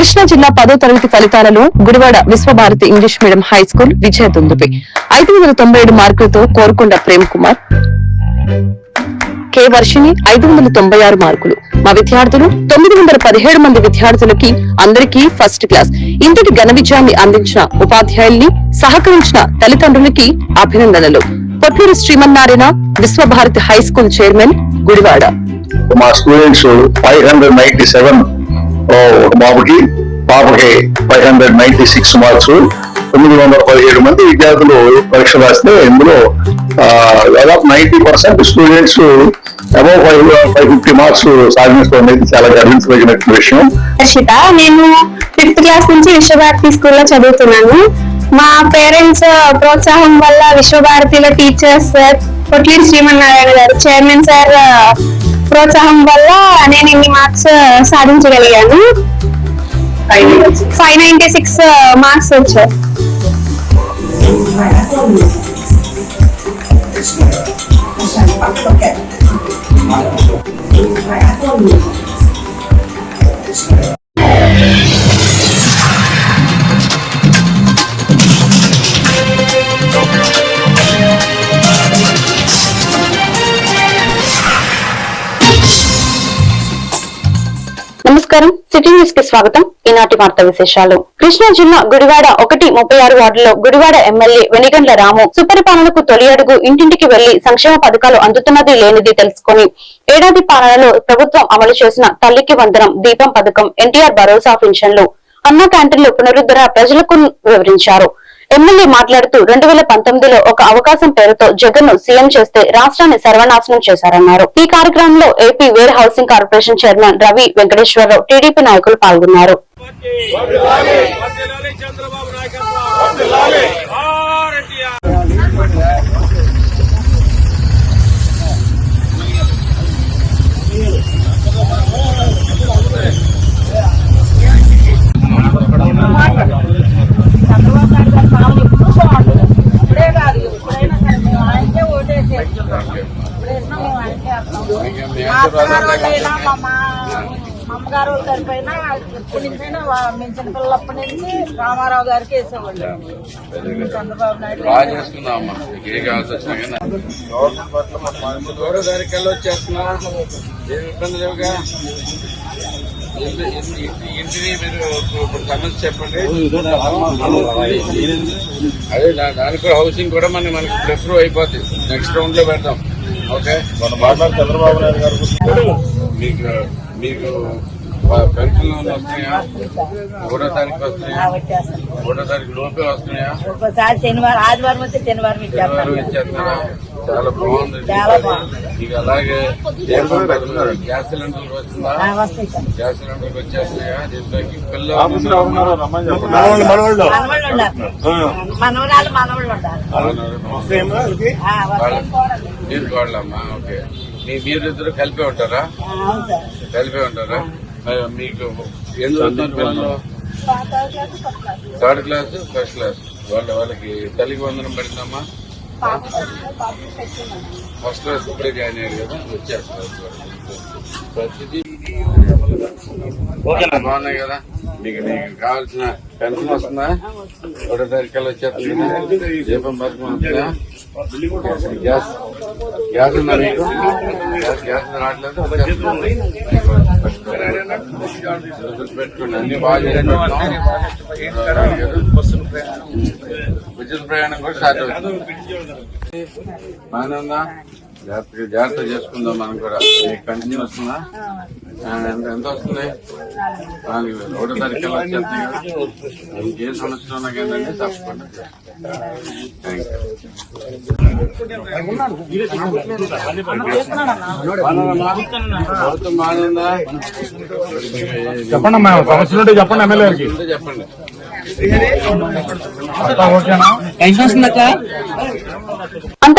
కృష్ణా జిల్లా పదో తరగతి ఫలితాలలో Gudivada Vishwabharati English medium high school విజయ దుందుపై. ఐదు వందల తొంభై ఏడు మార్కులతో కోరుకొండ ప్రేమ్ కుమార్. కె వర్షిని ఐదు వందల తొంభై ఆరు మార్కులు. మా విద్యార్థులు తొమ్మిది వందల పదిహేడు మంది విద్యార్థులకి అందరికీ ఫస్ట్ క్లాస్. ఇంతటి ఘన విజయాన్ని అందించిన ఉపాధ్యాయుల్ని సహకరించిన తల్లిదండ్రులకి అభినందనలు. Potluru Srimannarayana Vishwabharati high school chairman Gudivada. మా students five hundred ninety seven బాబుకి పాపకి five hundred ninety six marks తొమ్మిది వందల పదిహేడు మంది విద్యార్థులు పరీక్ష రాస్తే ఇందులో దాదాపు ninety percent students above five five fifty marks సాధించడం అనేది చాలా గర్వించదగిన విషయం. హర్షిత నేను ఫిఫ్త్ క్లాస్ నుంచి విశ్వభారతి స్కూల్లో చదువుతున్నాను. మా పేరెంట్స్ ప్రోత్సాహం వల్ల విశ్వభారతిలో టీచర్స్ పొట్లూరి శ్రీమన్నారాయణ గారు చైర్మన్ సార్ ప్రోత్సాహం వల్ల నేను ఇన్ని మార్క్స్ సాధించగలిగాను ఫైవ్ నైన్టీ సిక్స్ మార్క్స్ వచ్చాయి నమస్కారం. సిటీ న్యూస్కి స్వాగతం. ఈనాటి వార్త విశేషాలు. కృష్ణా జిల్లా గుడివాడ ఒకటి ముప్పై ఆరు వార్డులో గుడివాడ ఎమ్మెల్యే వెనిగండ్ల రాము సుపరిపాలనకు తొలి అడుగు ఇంటింటికి వెళ్ళి సంక్షేమ పథకాలు అందుతున్నది లేనిది తెలుసుకుని ఏడాది పాలనలో ప్రభుత్వం అమలు చేసిన తల్లికి వందనం దీపం పథకం ఎన్టీఆర్ భరోసా పెన్షన్లు అన్న క్యాంటీన్లు పునరుద్ధరణ ప్రజలకు వివరించారు. ఎమ్మెల్యే మాట్లాడుతూ రెండు వేల పంతొమ్మిదిలో ఒక అవకాశం పేరుతో జగన్ను సీఎం చేస్తే రాష్ట్రాన్ని సర్వనాశనం చేశారన్నారు. ఈ కార్యక్రమంలో AP ware housing corporation chairman Ravi Venkateswararao TDP నాయకులు పాల్గొన్నారు. చంద్రబాబు నాయకత్వం ఆర్ఎన్టీఆర్ ఇప్పుడే కాదు ఎప్పుడైనా సరే మేము ఆయనకే ఓటేసేది ఇప్పుడు వేసినా మేము ఆయనకే వేస్తాం. మా అత్తగారు వాళ్ళైనా మా మా మా అమ్మగారు వాళ్ళ తరపైన మేము చిన్నపిల్లప్పటి నుంచి రామారావు గారికి వేసేవాళ్ళు. చంద్రబాబు నాయుడు గౌరవ వచ్చేస్తున్నా ఏమి ఇబ్బంది లేవుగా ఇంటిని మీరు సమస్య చెప్పండి అదే దానికి హౌసింగ్ కూడా మన మనకి ప్రిఫర్ అయిపోద్ది. నెక్స్ట్ రౌండ్లో పెడతాం. ఓకే మన మాట్లాడు చంద్రబాబు నాయుడు గారు మీకు మీకు పెన్షన్లు వస్తున్నాయా? ఒకటో తారీఖు వస్తున్నాయా? వచ్చేస్తాం ఒకటో తారీఖు లోపే వస్తున్నాయా? ఒక్కోసారి శనివారం ఆదివారం వస్తే శనివారం? చాలా బాగుంది. ఇక అలాగే గ్యాస్ సార్. గ్యాస్ సిలిండర్లు వచ్చేస్తున్నాయా? దీంట్లోకి పిల్లలు ఓకే. మీ మీరిద్దరు కలిపే ఉంటారా? కలిపే ఉంటారా? మీకు ఏం చదువుతున్నారు పిల్లలు? Third class, first class. వాళ్ళ వాళ్ళకి తల్లికి వందనం పడిందమ్మా. ఫస్ట్ క్లాస్ ఇప్పుడే జాయిన్ అయ్యారు కదా వచ్చేస్తారు. ప్రతిదీ బాగున్నాయి కదా? మీకు మీకు కావాల్సిన పెన్షన్ వస్తుందా? ఒకటో తారీఖు వచ్చేస్తుంది కదా? దీపం పథకం వస్తుందా? గ్యాస్ గ్యాస్ ఉందా మీకు? గ్యాస్ రావట్లేదు ఉచిత ప్రయాణం కూడా స్టార్ట్ అవుతుంది. బాగానే ఉందా? జాగ్రత్తగా జాగ్రత్త చేసుకుందాం మనం కూడా. కంటిన్యూ వస్తుందా? ఎంత వస్తుంది? నాలుగు వేలు. ఒకటో తారీఖు వచ్చేస్తాయి కదా మీకు ఏ సమస్య ఉన్నా కానీ తప్పకుండా ప్రభుత్వం చెప్పండి అమ్మా సమస్యలు ఉంటే చెప్పండి ఎమ్మెల్యే గారికి. చెప్పండి. ఓకేనా?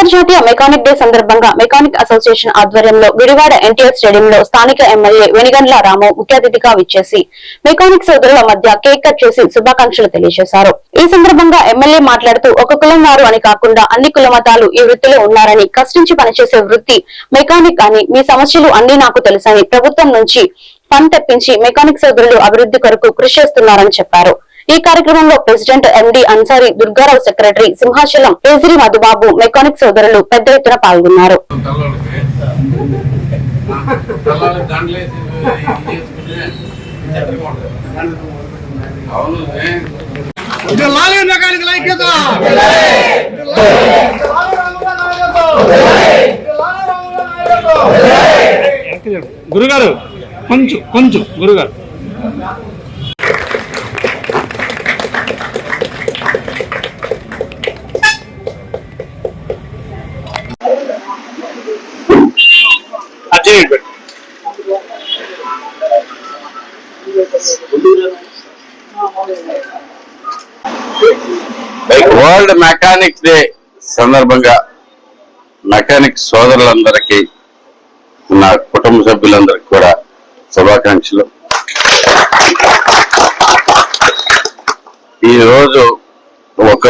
అంతర్జాతీయ మెకానిక్ డే సందర్భంగా మెకానిక్ అసోసియేషన్ ఆధ్వర్యంలో గుడివాడ ఎన్టీఆర్ స్టేడియంలో స్థానిక ఎమ్మెల్యే వెనిగండ్ల రాము ముఖ్య అతిథిగా విచ్చేసి మెకానిక్ సోదరుల మధ్య కేక్ కట్ చేసి శుభాకాంక్షలు తెలియజేశారు. ఈ సందర్భంగా ఎమ్మెల్యే మాట్లాడుతూ ఒక కులం వారు అని కాకుండా అన్ని కుల మతాలు ఈ వృత్తిలో ఉన్నారని కష్టించి పనిచేసే వృత్తి మెకానిక్ అని మీ సమస్యలు అన్ని నాకు తెలుసని ప్రభుత్వం నుంచి ఫండ్ తెప్పించి మెకానిక్ సోదరులు అభివృద్ధి కొరకు కృషి చేస్తున్నారని చెప్పారు. ఈ కార్యక్రమంలో president MD Ansari Durgarao secretary Simhachalam Kesari Madhubabu mechanic సోదరులు పెద్ద ఎత్తున పాల్గొన్నారు? గురుగారు కొంచెం కొంచెం గురుగారు మెకానిక్ డే సందర్భంగా మెకానిక్ సోదరులందరికీ నా కుటుంబ సభ్యులందరికీ కూడా శుభాకాంక్షలు. ఈ రోజు ఒక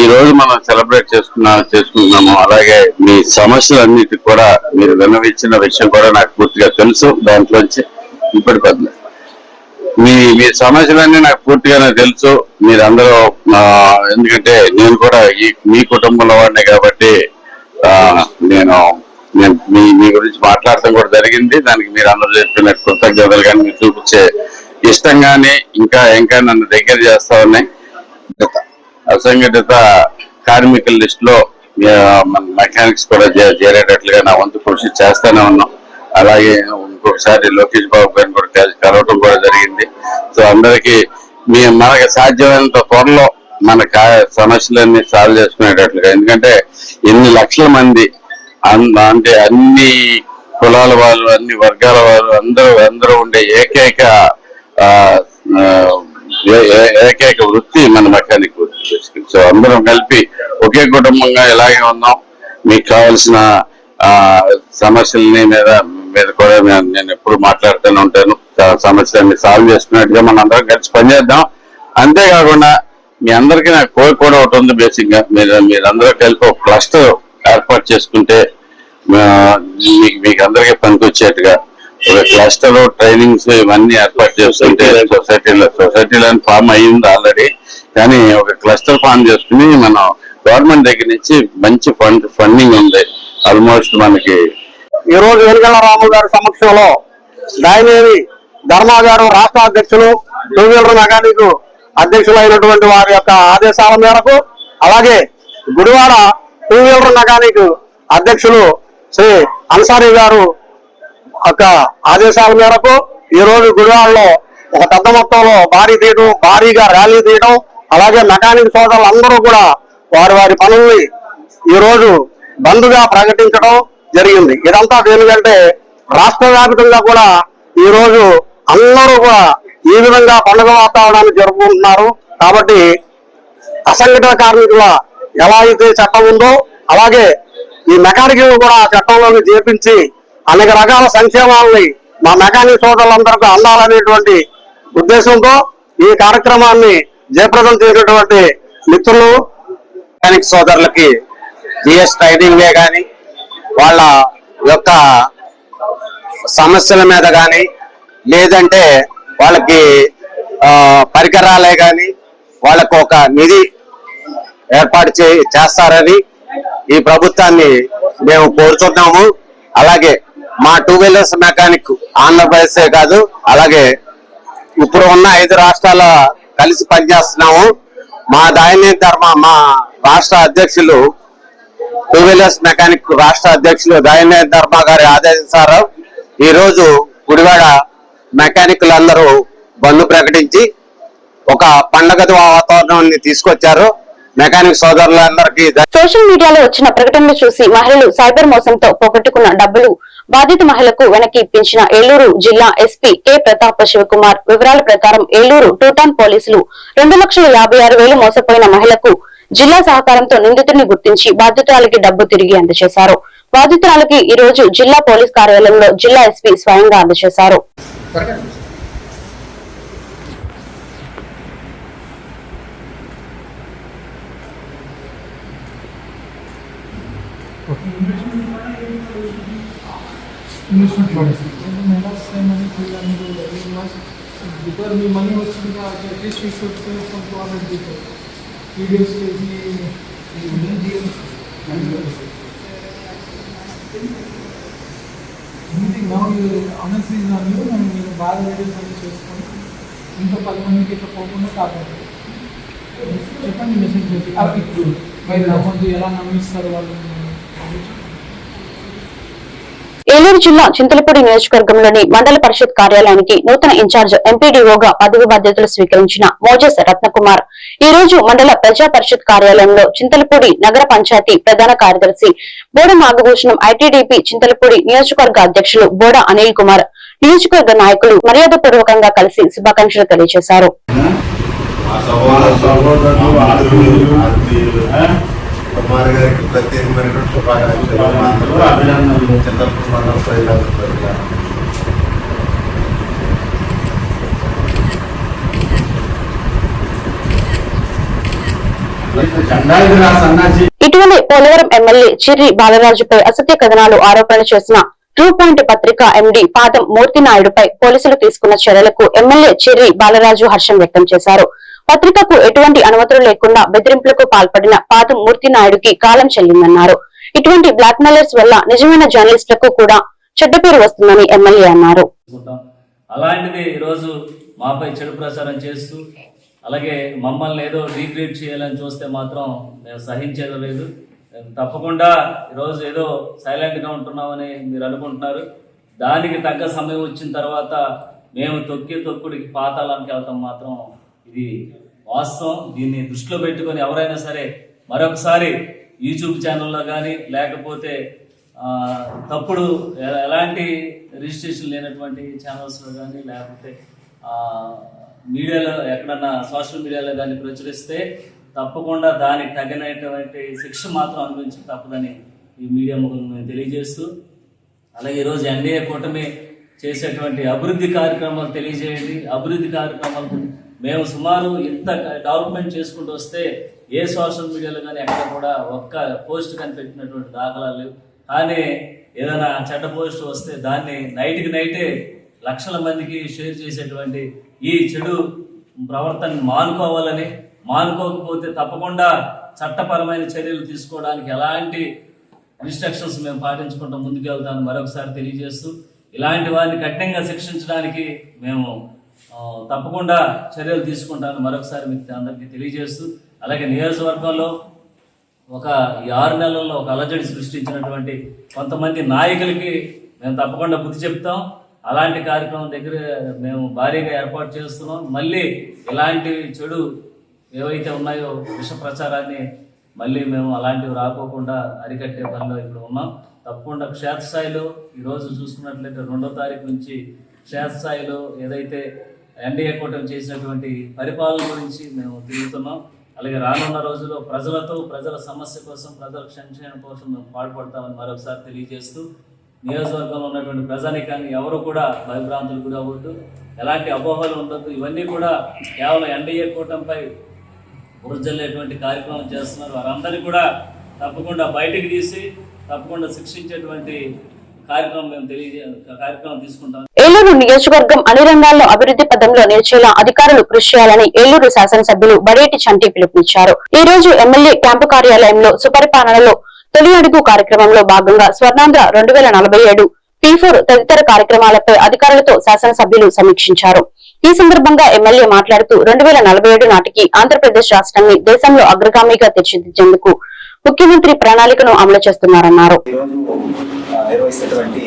ఈ రోజు మనం సెలబ్రేట్ చేసుకున్నా చేసుకుంటున్నాము. అలాగే మీ సమస్యలన్నిటి కూడా మీరు విన్నవించిన విషయం కూడా నాకు పూర్తిగా తెలుసు. దాంట్లోంచి ఇప్పటి పద్మ మీ మీ సమస్యలన్నీ నాకు పూర్తిగానే తెలుసు. మీరందరూ ఎందుకంటే నేను కూడా ఈ మీ కుటుంబంలో వాడిని కాబట్టి నేను నేను మీ మీ గురించి మాట్లాడటం కూడా జరిగింది. దానికి మీరు అందరూ చెప్పిన కృతజ్ఞతలు కానీ మీరు చూపించే ఇష్టం కానీ ఇంకా ఇంకా నన్ను దగ్గర చేస్తా ఉన్నాయి. అసంఘటిత కార్మికుల లిస్ట్లో మన మెకానిక్స్ కూడా చేరేటట్లుగా నా వంతు కృషి చేస్తానే ఉన్నాం. అలాగే ఒకసారి లోకేష్ బాబు గారిని కూడా కలవటం కూడా జరిగింది. సో అందరికి మీ మనకి సాధ్యమైనంత త్వరలో మన సమస్యలన్నీ సాల్వ్ చేసుకునేటట్లుగా. ఎందుకంటే ఎన్ని లక్షల మంది అంటే అన్ని కులాల వాళ్ళు అన్ని వర్గాల వాళ్ళు అందరూ అందరూ ఉండే ఏకైక ఏ- ఏ- ఏకైక వృత్తి మన మెకానిక్ వృత్తి సో అందరం కలిపి ఒకే కుటుంబంగా ఇలాగే ఉన్నాం. మీకు కావాల్సిన సమస్యలని మీద మీద కూడా నేను ఎప్పుడు మాట్లాడుతూనే ఉంటాను. ఆ సమస్యలన్నీ సాల్వ్ చేసుకున్నట్టుగా మనం అందరం కలిసి పనిచేద్దాం. అంతేకాకుండా మీ అందరికీ నాకు కోరిక కూడా ఒకటి ఉంది బేసిక్గా. మీరు మీరందరూ కలిపి ఒక క్లస్టర్ ఏర్పాటు చేసుకుంటే మీకు మీకు అందరికీ పనికొచ్చేట్టుగా. ఒక క్లస్టర్ ట్రైనింగ్స్ ఇవన్నీ ఏర్పాటు చేస్తుంటే సొసైటీలో సొసైటీలో ఫామ్ అయ్యింది ఆల్రెడీ కానీ ఒక క్లస్టర్ ఫామ్ చేసుకుని మనం గవర్నమెంట్ దగ్గర నుంచి మంచి ఫండ్ ఫండింగ్ ఉంది. ఆల్మోస్ట్ మనకి ఈ రోజు వెనుగల రాము గారి సమక్షంలో దాయినేని ధర్మాగారు రాష్ట్ర అధ్యక్షులు టూ వీలర్ మెకానిక్ అధ్యక్షులైనటువంటి వారి యొక్క ఆదేశాల మేరకు అలాగే గుడివాడ టూ వీలర్ మెకానిక్ అధ్యక్షులు శ్రీ అన్సారీ గారు యొక్క ఆదేశాల మేరకు ఈ రోజు గుడివాడలో ఒక పెద్ద మొత్తంలో భారీ తీయడం భారీగా ర్యాలీ తీయడం అలాగే మెకానిక్ సోదరులు అందరూ కూడా వారి వారి పనుల్ని ఈ రోజు బంద్గా ప్రకటించడం జరిగింది. ఇదంతా దేనికంటే రాష్ట్ర వ్యాప్తంగా కూడా ఈ రోజు అందరూ కూడా ఈ విధంగా పండుగ వాతావరణాన్ని జరుపుకుంటున్నారు. కాబట్టి అసంఘటిత కార్మికుల ఎలా అయితే చట్టం ఉందో అలాగే ఈ మెకానిక్ కూడా ఆ చట్టంలోకి చేపించి అనేక రకాల సంక్షేమాలని మా మెకానిక్ సోదరులందరికీ అందాలనేటువంటి ఉద్దేశంతో ఈ కార్యక్రమాన్ని జయప్రదం చేసినటువంటి మిత్రులు మెకానిక్ సోదరులకి జిఎస్ ట్రైనింగ్ కానీ వాళ్ళ యొక్క సమస్యల మీద కానీ లేదంటే వాళ్ళకి పరికరాలే కానీ వాళ్ళకు ఒక నిధి ఏర్పాటు చే చేస్తారని ఈ ప్రభుత్వాన్ని మేము కోరుతున్నాము. అలాగే మా టూ వీలర్స్ మెకానిక్ ఆంధ్రప్రదేశే కాదు అలాగే ఇప్పుడు ఉన్న ఐదు రాష్ట్రాల కలిసి పనిచేస్తున్నాము. మా దాయిని ధర్మ మా రాష్ట్ర అధ్యక్షులు టూ వీలర్స్ మెకానిక్ రాష్ట్ర అధ్యక్షులు దాయిని ధర్మ గారి ఆదేశారు ఈ రోజు గుడివాడ మెకానిక్లందరూ బంద్ ప్రకటించి ఒక పండగ వాతావరణాన్ని తీసుకొచ్చారు. మెకానిక్ సోదరులందరికీ సోషల్ మీడియాలో వచ్చిన ప్రకటనలు చూసి మహిళలు సైబర్ మోసంతో పోగొట్టుకున్న డబ్బులు బాధిత మహిళకు వెనక్కి ఇప్పించిన ఏలూరు జిల్లా ఎస్పీ కె ప్రతాప్ శివకుమార్ వివరాల ప్రకారం ఏలూరు టూటాన్ పోలీసులు రెండు లక్షల యాభై ఆరు వేలు మోసపోయిన మహిళకు జిల్లా సహకారంతో నిందితుడిని గుర్తించి బాధితురాలకి డబ్బు తిరిగి అందజేశారు. బాధితురాలకి ఈ రోజు జిల్లా పోలీస్ కార్యాలయంలో జిల్లా ఎస్పీ స్వయంగా అందజేశారు. ఇన్వెస్ట్మెంట్ మీ మనీ వచ్చింది కాబట్టి at least save some two hundred people videos చేసి ఎనీథింగ్ నౌ ఆనెస్ట్ సీజన్ మనం మీరు బాగా వీడియోస్ అన్ని చేసుకొని ఇంకా పది మందికి ఇట్లా పోకుండా కాపాడు చెప్పండి మెసేజ్ చేసి అవి ఇప్పుడు బయట నమ్మద్దు ఎలా నమ్మిస్తారు వాళ్ళు ఏలూరు జిల్లా చింతలపూడి నియోజకవర్గంలోని మండల పరిషత్ కార్యాలయానికి నూతన ఇన్ఛార్జ్ ఎంపీడీఓగా పదవి బాధ్యతలు స్వీకరించిన మోజెస్ రత్నకుమార్. ఈ రోజు మండల ప్రజా పరిషత్ కార్యాలయంలో చింతలపూడి నగర పంచాయతీ ప్రధాన కార్యదర్శి బోడ నాగభూషణం ఐటీడీపీ చింతలపూడి నియోజకవర్గ అధ్యక్షులు బోడ అనిల్ కుమార్ నియోజకవర్గ నాయకులు మర్యాదపూర్వకంగా కలిసి శుభాకాంక్షలు తెలియజేశారు. కుమార్ గారికి ప్రత్యేకమైనటువంటి శుభాకాంక్షలు. అభినందనలు. చంద్రపూర్ మండల ఇటీవలే పోలవరం ఎమ్మెల్యే చిర్రి బాలరాజుపై అసత్య కథనాలు ఆరోపణలు చేసిన ట్రూ పాయింట్ పత్రిక ఎండీ పాదం మూర్తి నాయుడుపై పోలీసులు తీసుకున్న చర్యలకు ఎమ్మెల్యే చిర్రి బాలరాజు హర్షం వ్యక్తం చేశారు. పత్రికకు ఎటువంటి అనుమతులు లేకుండా బెదిరింపులకు పాల్పడిన పాతం మూర్తి నాయుడుకి కాలం చెల్లిందన్నారు. ఇటువంటి బ్లాక్ మెయిలర్స్ వల్ల నిజమైన జర్నలిస్టులకు కూడా చెడ్డ పేరు వస్తుందని ఎమ్మెల్యే అన్నారు. అలాంటిది ఈరోజు మాపై చెడు ప్రచారం చేస్తూ అలాగే మమ్మల్ని ఏదో డీగ్రేడ్ చేయాలని చూస్తే మాత్రం మేము సహించేది లేదు. తప్పకుండా ఈరోజు ఏదో సైలెంట్గా ఉంటున్నామని మీరు అనుకుంటున్నారు. దానికి తగ్గ సమయం వచ్చిన తర్వాత మేము తొక్కి తొక్కుడికి పాతాళానికి వెళ్తాం మాత్రం ఇది వాస్తవం. దీన్ని దృష్టిలో పెట్టుకొని ఎవరైనా సరే మరొకసారి యూట్యూబ్ ఛానల్లో కానీ లేకపోతే తప్పుడు ఎలాంటి రిజిస్ట్రేషన్ లేనటువంటి ఛానల్స్లో కానీ లేకపోతే మీడియాలో ఎక్కడన్నా సోషల్ మీడియాలో కానీ ప్రచురిస్తే తప్పకుండా దానికి తగినటువంటి శిక్ష మాత్రం అనుభవించి తప్పదని ఈ మీడియా ముఖం మేము తెలియజేస్తూ అలాగే ఈరోజు ఎన్డీఏ కూటమి చేసేటువంటి అభివృద్ధి కార్యక్రమాలు తెలియజేయండి. అభివృద్ధి కార్యక్రమాలు మేము సుమారు ఇంత డెవలప్మెంట్ చేసుకుంటూ వస్తే ఏ సోషల్ మీడియాలో కానీ ఎక్కడ కూడా ఒక్క పోస్ట్ కనిపెట్టినటువంటి దాఖలాలు లేవు. కానీ ఏదైనా చెడ్డ పోస్ట్ వస్తే దాన్ని నైట్కి నైటే లక్షల మందికి షేర్ చేసేటువంటి ఈ చెడు ప్రవర్తన మానుకోవాలని మానుకోకపోతే తప్పకుండా చట్టపరమైన చర్యలు తీసుకోవడానికి ఎలాంటి ఇన్స్ట్రక్షన్స్ మేము పాటించుకుంటూ ముందుకు మరొకసారి తెలియజేస్తూ ఇలాంటి వారిని కఠినంగా శిక్షించడానికి మేము తప్పకుండా చర్యలు తీసుకుంటాను. మరొకసారి మీకు అందరికీ తెలియజేస్తూ అలాగే నియోజకవర్గంలో ఒక ఈ ఆరు నెలల్లో ఒక అలజడి సృష్టించినటువంటి కొంతమంది నాయకులకి మేము తప్పకుండా బుద్ధి చెప్తాం. అలాంటి కార్యక్రమం దగ్గర మేము భారీగా ఏర్పాటు చేస్తున్నాం. మళ్ళీ ఇలాంటి చెడు ఏవైతే ఉన్నాయో విష ప్రచారాన్ని మళ్ళీ మేము అలాంటివి రాకోకుండా అరికట్టే పనిలో ఇప్పుడు ఉన్నాం. తప్పకుండా క్షేత్రస్థాయిలో ఈరోజు చూసుకున్నట్లయితే రెండో తారీఖు నుంచి క్షేత్రస్థాయిలో ఏదైతే ఎన్డీఏ కూటమి చేసినటువంటి పరిపాలన గురించి మేము తిరుగుతున్నాం. అలాగే రానున్న రోజుల్లో ప్రజలతో ప్రజల సమస్య కోసం ప్రజల సంక్షేమం కోసం మేము పాటుపడతామని మరొకసారి తెలియజేస్తూ నియోజకవర్గంలో ఉన్నటువంటి ప్రజానికాన్ని ఎవరు కూడా భయభ్రాంతులు కూడా అవ్వద్దు ఎలాంటి అపోహలు ఉండొద్దు. ఇవన్నీ కూడా కేవలం ఎన్డీఏ కూటమిపై బురజల్లేటువంటి కార్యక్రమం చేస్తున్నారు. వారందరినీ కూడా తప్పకుండా బయటికి తీసి తప్పకుండా శిక్షించేటువంటి కార్యక్రమం మేము తెలియజే కార్యక్రమం తీసుకుంటాం ఏలూరు నియోజకవర్గం అన్ని రంగాల్లో అభివృద్ధి పదంలో నిలిచేలా అధికారులు కృషి చేయాలని ఏలూరు శాసనసభ్యులు బడేటి చంటి పిలుపునిచ్చారు. ఈ రోజు ఎమ్మెల్యే క్యాంపు కార్యాలయంలో సుపరిపాలనలో తొలి అడుగు కార్యక్రమంలో భాగంగా స్వర్ణాంధ్ర రెండు వేల నలభై ఏడు తదితర కార్యక్రమాలపై అధికారులతో శాసనసభ్యులు సమీక్షించారు. ఈ సందర్భంగా ఎమ్మెల్యే మాట్లాడుతూ రెండు వేల నలభై ఏడు నాటికి ఆంధ్రప్రదేశ్ రాష్ట్రాన్ని దేశంలో అగ్రగామిగా తీర్చిదిద్దేందుకు ముఖ్యమంత్రి ప్రణాళికను అమలు చేస్తున్నారన్నారు. నిర్వహిస్తున్నటువంటి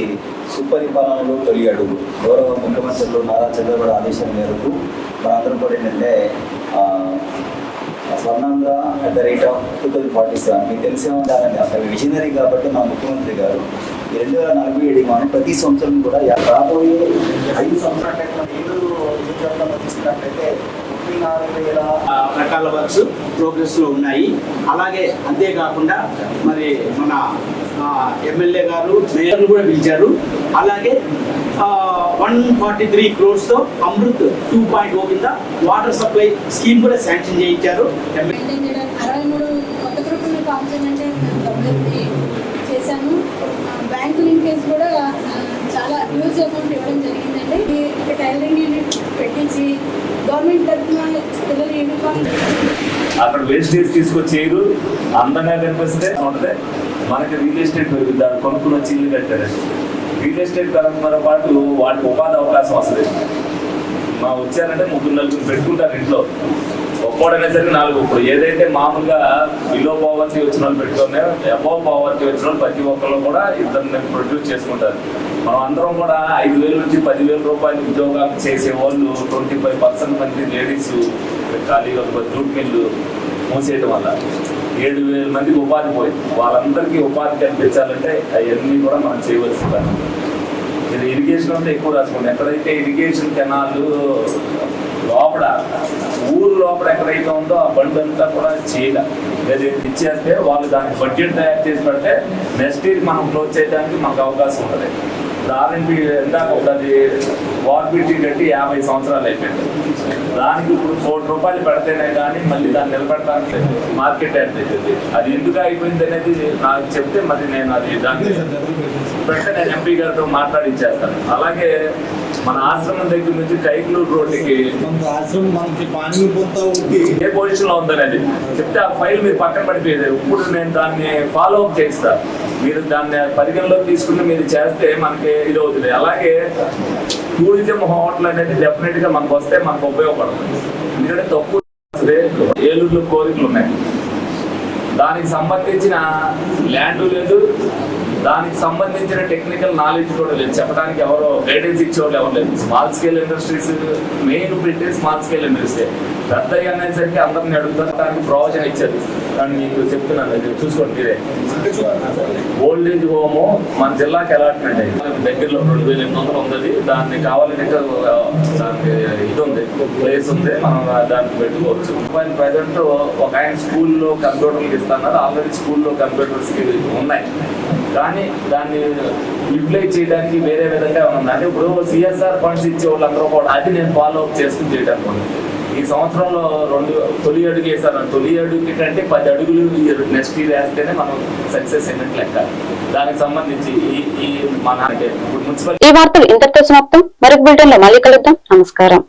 సుపరిపాలనలో తొలి అడుగు. గౌరవ ముఖ్యమంత్రులు నారా చంద్రబాబు ఆదేశం మేరకు మనందరం కూడా ఏంటంటే స్వర్ణంగా Swarnandhra at the rate of two thousand forty seven మీకు తెలిసే ఉండాలని అసలు విజనరీ కాబట్టి మా ముఖ్యమంత్రి గారు ఈ రెండు వేల నలభై ఏడు మనం ప్రతి సంవత్సరం కూడా రాబోయే ఐదు సంవత్సరాలు తీసుకున్నట్లయితే ముప్పై నాలుగు వేల రకాల వర్క్స్ ప్రోగ్రెస్లో ఉన్నాయి. అలాగే అంతేకాకుండా మరి మన ఎమ్మెల్యే గారు మేయర్లు కూడా పిలిచారు. అలాగే వన్ ఫార్టీ త్రీ క్రోర్స్తో అమృత్ టూ పాయింట్ ఓ కింద వాటర్ సప్లై స్కీమ్ కూడా శాంక్షన్ చేయించారు. చేశాను. బ్యాంకు లింకేజ్ కూడా చాలా హ్యూజ్ అమౌంట్ ఇవ్వడం జరిగిందంటే ఉన్నాయి ఈ టైలరింగ్ యూనిట్ పెట్టించి గవర్నమెంట్ తరఫున పిల్లలు యూనిఫామ్ అక్కడ వేస్టేజ్ తీసుకొచ్చేయరు అందంగా కనిపిస్తే ఉంటుంది. మనకి రియల్ ఎస్టేట్ పెరుగుతుంది దాన్ని కొనుక్కుని వచ్చి ఇల్లు కట్టారు. రియల్ ఎస్టేట్ పెరగడంతో పాటు వాటికి ఉపాధి అవకాశం వస్తుంది మా వచ్చారంటే ముగ్గురు నలుగురు పెట్టుకుంటారు ఇంట్లో. ఒక్కోడనే సరికి నాలుగు. ఇప్పుడు ఏదైతే మామూలుగా బిలో పావర్టీ వచ్చిన వాళ్ళు పెట్టుకున్నారో అబోవ్ పావర్టీ వచ్చిన వాళ్ళు ప్రతి ఒక్కళ్ళు కూడా ఇద్దరిని ప్రొడ్యూస్ చేసుకుంటారు. మనం అందరం కూడా ఐదు వేల నుంచి పదివేల రూపాయలు ఉద్యోగాలు చేసే వాళ్ళు ట్వంటీ ఫైవ్ పర్సెంట్ మంది లేడీస్ ఖాళీగా జూట్ మిల్లు మూసేయడం వల్ల. ఏడు వేల మందికి ఉపాధి పోయింది వాళ్ళందరికీ ఉపాధి కల్పించాలంటే అవన్నీ కూడా మనం చేయవలసి పని ఇది ఇరిగేషన్ అంటే ఎక్కువ రాసుకోండి. ఎక్కడైతే ఇరిగేషన్ కెనాల్ లోపల ఊరు లోపల ఎక్కడైతే ఉందో ఆ బండి అంతా కూడా చేయలే. లేదా ఇచ్చేస్తే వాళ్ళు దానికి బడ్జెట్ తయారు చేసి పెడితే నెక్స్ట్ ఇయర్ మనం క్లోజ్ చేయడానికి మనకు అవకాశం ఉంటుంది. దానికి ఇందాక ఒకటి వార్ కట్టి యాభై సంవత్సరాలు అయిపోయింది. దానికి ఇప్పుడు కోటి రూపాయలు పెడితేనే కానీ మళ్ళీ దాన్ని నిలబెట్టడానికి మార్కెట్ యాడ్ అవుతుంది అది ఎందుకు అయిపోయింది అనేది నాకు చెప్తే మరి నేను అది దాన్ని నేను ఎంపీ గారితో మాట్లాడించేస్తాను అలాగే మన ఆశ్రమం దగ్గర నుంచి కైకులూరు రోడ్డుకి. ఆశ్రమం మనకి పానీ పోతా ఉంటే ఏ పొజిషన్లో ఉందనేది. చెప్తే ఆ ఫైల్ మీరు పక్కన పడిపోయేది. ఇప్పుడు నేను దాన్ని ఫాలో అప్ చేస్తా మీరు దాన్ని పరిగణలోకి తీసుకుని మీరు చేస్తే మనకి ఇది అవుతుంది. అలాగే టూరిజం హోటల్ అనేది డెఫినెట్గా మనకు వస్తే మనకు ఉపయోగపడుతుంది ఎందుకంటే తక్కువ ఏలూరులో కోరికలు ఉన్నాయి. దానికి సంబంధించిన ల్యాండ్ లేదు దానికి సంబంధించిన టెక్నికల్ నాలెడ్జ్ కూడా లేదు. చెప్పడానికి ఎవరో గైడెన్స్ ఇచ్చేవాళ్ళు ఎవరు లేదు స్మాల్ స్కేల్ ఇండస్ట్రీస్ మెయిన్ పెట్టే స్మాల్ స్కేల్ ఇండస్ట్రీ పెద్ద అనేసరికి అందరిని అడుగుతారు దానికి ప్రయోజనం ఇచ్చారు కానీ మీకు చెప్తున్నాను అది చూసుకోండి మీరే. ఓల్డ్ ఏజ్ హోము మన జిల్లాకి అలాట్మెంట్ అయింది. దగ్గరలో రెండు వేల ఎనిమిది వందలు ఉంది దాన్ని కావాలంటే దానికి ఇది ఉంది ప్లేస్ ఉంది. మనం దానికి పెట్టుకోవచ్చు. మొబైల్ ప్రజెంట్ ఒక ఆయన స్కూల్లో కంప్యూటర్కి ఇస్తున్నారు. ఆల్రెడీ స్కూల్లో కంప్యూటర్స్కి ఉన్నాయి. కానీ దాన్ని యూటిలైజ్ చేయడానికి వేరే విధంగా ఉంది? అంటే ఇప్పుడు సిఎస్ఆర్ ఫండ్స్ ఇచ్చే వాళ్ళందరూ కూడా అది నేను ఫాలో అప్ చేసుకుని చేయడానికి ఈ సంవత్సరంలో రెండు తొలి అడుగు వేసాను తొలి అడుగు అంటే పది అడుగులు నెక్స్ట్ ఇయర్ వేస్తేనే మనం సక్సెస్ అయినట్టు లెక్క. దానికి సంబంధించి ఈ ఈ మన మున్సిపల్ ఈ వార్తలు ఇంతటితో సమాప్తం. మరొక బులెటిన్లో మళ్ళీ కలుద్దాం. నమస్కారం.